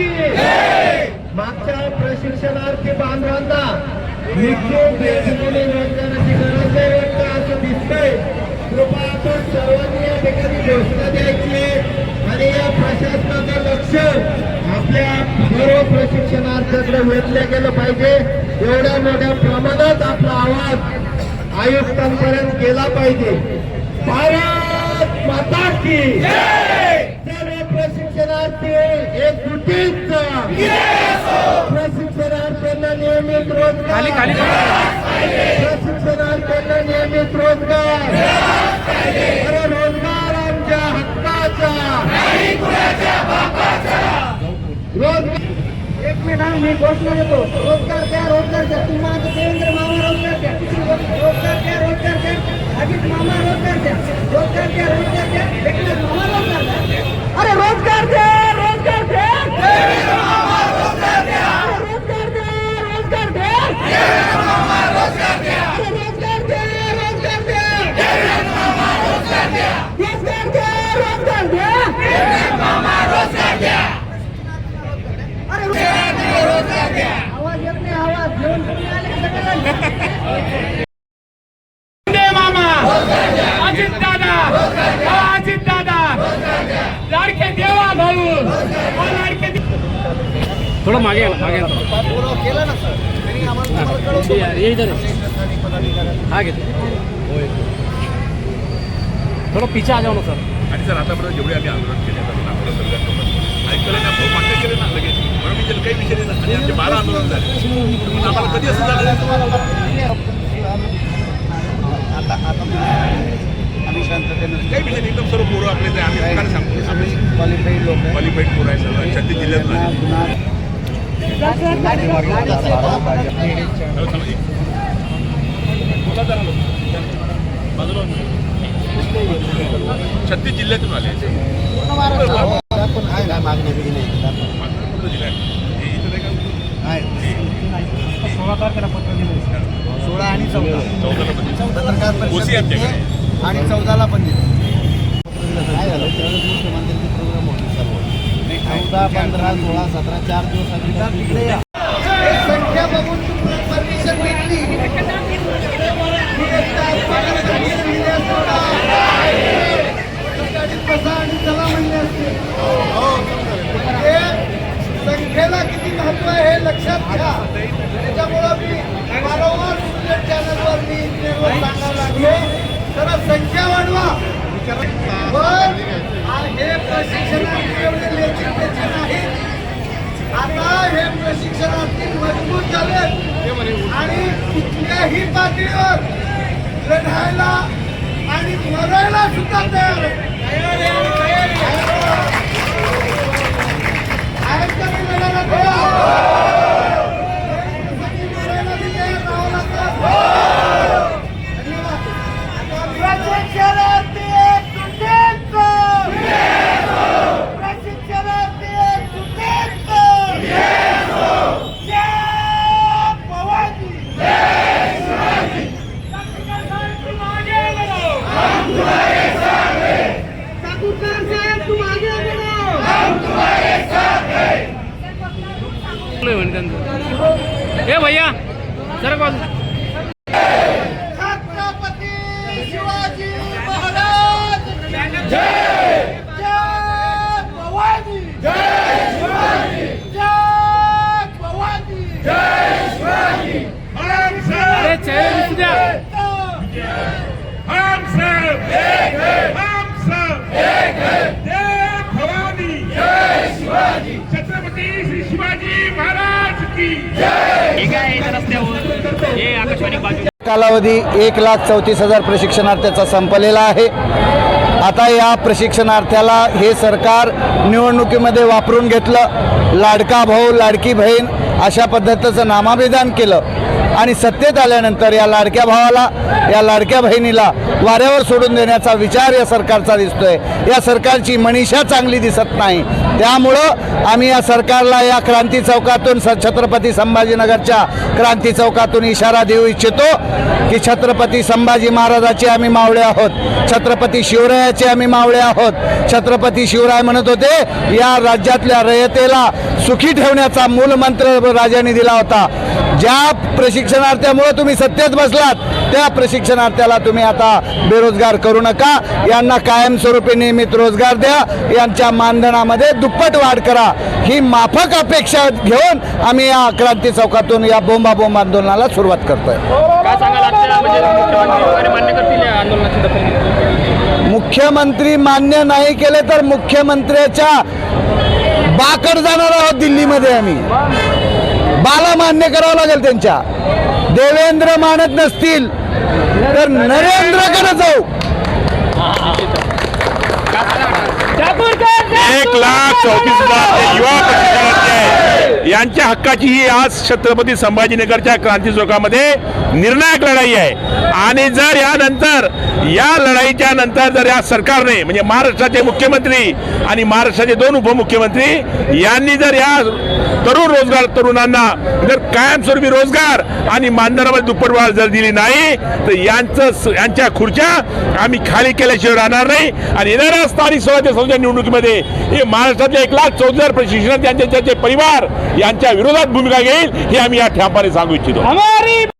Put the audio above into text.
की? मागच्या प्रशिक्षणार्थी बांधवांना निश्चित बेसलेली रोजगाराची गरज नाही वाटतं असं दिसतंय. कृपा आपण सर्वांनी या ठिकाणी घोषणा द्यायची आणि या प्रशासनाचं लक्ष आपल्या सर्व प्रशिक्षणार्थ्याकडे वेधलं गेलं पाहिजे. एवढ्या मोठ्या प्रमाणात आपला आवाज आयुक्तांपर्यंत गेला पाहिजे. भारत माता की सर्व प्रशिक्षणार्थी एकजुटीत प्रशिक्षणार्थ्यांना नियमित रोजगार. प्रशिक्षणार्थ्यांना नियमित रोजगार. रोजगार आमच्या हक्काचा. रोजगार एक मिनिट हा, मी घोषणा देतो. रोजगार द्या रोजगार द्या. तुम्हाला देवेंद्र मामा रोजगार द्या. रोजगार द्या रोजगार द्या. अजित मामा रोजगार द्या. रोजगार द्या रोजगार द्या एकनाथ मामा रोजगार द्या अरे रोजगार द्या रोजगार द्या अरे रोजगार द्या रोजगार द्या रोजगार द्या अरे रोजगार द्या रोजगार द्या रोजगार द्या रोजगार द्या अरे रोजगार द्या आवाज येत नाही आवाज घेऊन तुम्ही आले का सगळेजण? वंदे मामा अजित दादा अजित दादा लाडके देवा भाऊ ओ लाडके दे- थोडं मागे या, मागे हा घेतो. थोडं पीछे आ जाओ ना सर. आणि सर आतापर्यंत जेवढे आम्ही आंदोलन केले आता नागपूर सरकारसोबत ऐकलं नाही आपण मान्य केलं ना लगेच. म्हणून मी त्याला काही विषय नाही आणि आमचे बारा आंदोलन झाले. म्हणून आम्हाला कधी असं झालं? काही विषय एकदम सर्व पोरं आपले ते आम्ही सांगतो. क्वालिफाईड लोक क्वालिफाईड पोरं आहे सर्व छत्तीस जिल्ह्यात छत्तीस जिल्ह्यातून आले. जिल्हा आहे? सोळा तारखेला पत्र दिलं सोळा आणि चौदा. चौदाला म्हणजे पत्रकार आणि चौदाला पण दिली. काय झालं त्यावेळेस सर्व चौदा पंधरा सोळा सतरा चार दिवस संख्या बघून परमिशन भेटली बसा आणि चला म्हणले असते म्हणजे संख्येला किती महत्त्व आहे हे लक्षात घ्या. त्याच्यामुळं मी वारंवार इंटरनेट चॅनलवर मी इंटरनेटवर सांगायला लागलो. तर संख्या वाढवा. हे प्रशिक्षणार्थी एवढे लेखिकेचे नाहीत आता हे प्रशिक्षणार्थी मजबूत आणि कुठल्याही पातळीवर लढायला आणि मरायला सुद्धा तयार आहे. आहेत का नाही लढायला तयार? मरायला बी तयार राहावं लागतं. धन्यवाद. प्रशिक्षणार्थी एकजुटीत. प्रशिक्षणार्थी एकजुटीत. जय भवानी. ठाकुरकर साहेब तुम आगे बढ़ो ए भैया सर बाजू छत्रपती शिवाजी महाराज जय भवानी जय शिवाजी जय भवानी अरे चेहरे दिसू द्या हम सब एक है हम सब एक है जय भवानी जय शिवाजी छत्रपती श्री शिवाजी महाराज की ठीक आहे इथं रस्त्यावर हे आकाशवाणी बाजू कालावधी एक लाख चौतीस हजार प्रशिक्षणार्थ्याचा संपलेला आहे. आता या प्रशिक्षणार्थ्याला हे सरकार निवडणुकीमध्ये वापरून घेतलं. लाडका भाऊ लाडकी बहीण अशा पद्धतीचं नामाभिधान केलं. आणि सत्तेत आल्यानंतर या लाडक्या भावाला या लाडक्या बहिणीला वाऱ्यावर सोडून देण्याचा विचार या सरकारचा दिसतोय. या सरकारची मनीषा चांगली दिसत नाही. त्यामुळं आम्ही या सरकारला या क्रांती चौकातून स छत्रपती संभाजीनगरच्या क्रांती चौकातून इशारा देऊ इच्छितो की छत्रपती संभाजी महाराजाचे आम्ही मावळे आहोत. छत्रपती शिवरायाचे आम्ही मावळे आहोत. छत्रपती शिवराय म्हणत होते या राज्यातल्या रयतेला सुखी ठेवण्याचा मूलमंत्र राजाने दिला होता. ज्या प्रशिक्षणार्थ्यामुळे तुम्ही सत्तेत बसलात त्या प्रशिक्षणार्थ्याला तुम्ही आता बेरोजगार करू नका. यांना कायमस्वरूपी नियमित रोजगार द्या. यांच्या मानधनामध्ये दुप्पट वाढ करा. ही माफक अपेक्षा घेऊन आम्ही या क्रांती चौकातून या बोंबा बोंब आंदोलनाला सुरुवात करतोय. मुख्यमंत्री मान्य नाही केले तर मुख्यमंत्र्याच्या बाकड जाणार आहोत दिल्लीमध्ये आम्ही. बाला मान्य करावं लागेल त्यांच्या. देवेंद्र मानत नसतील तर नरेंद्रकडे जाऊ. एक लाख चौतीस हजार युवा त्यांच्या हक्काची ही आज छत्रपती संभाजीनगरच्या क्रांती चौकामध्ये निर्णायक लढाई आहे. आणि जर यानंतर या लढाईच्या नंतर जर या सरकारने म्हणजे महाराष्ट्राचे मुख्यमंत्री आणि महाराष्ट्राचे दोन उपमुख्यमंत्री यांनी जर या तरुण रोजगार तरुणांना जर कायमस्वरूपी रोजगार आणि मानधनामध्ये दुप्पट वाढ जर दिली नाही तर यांचं यांच्या खुर्च्या आम्ही खाली केल्याशिवाय राहणार नाही. आणि येणाऱ्या स्थानिक स्वराज्य संस्था निवडणुकीमध्ये हे महाराष्ट्रातले एक लाख चौदा हजार त्यांचे त्यांचे परिवार यांच्या विरोधात भूमिका घेईल हे आम्ही या ठ्यापाने सांगू इच्छितो.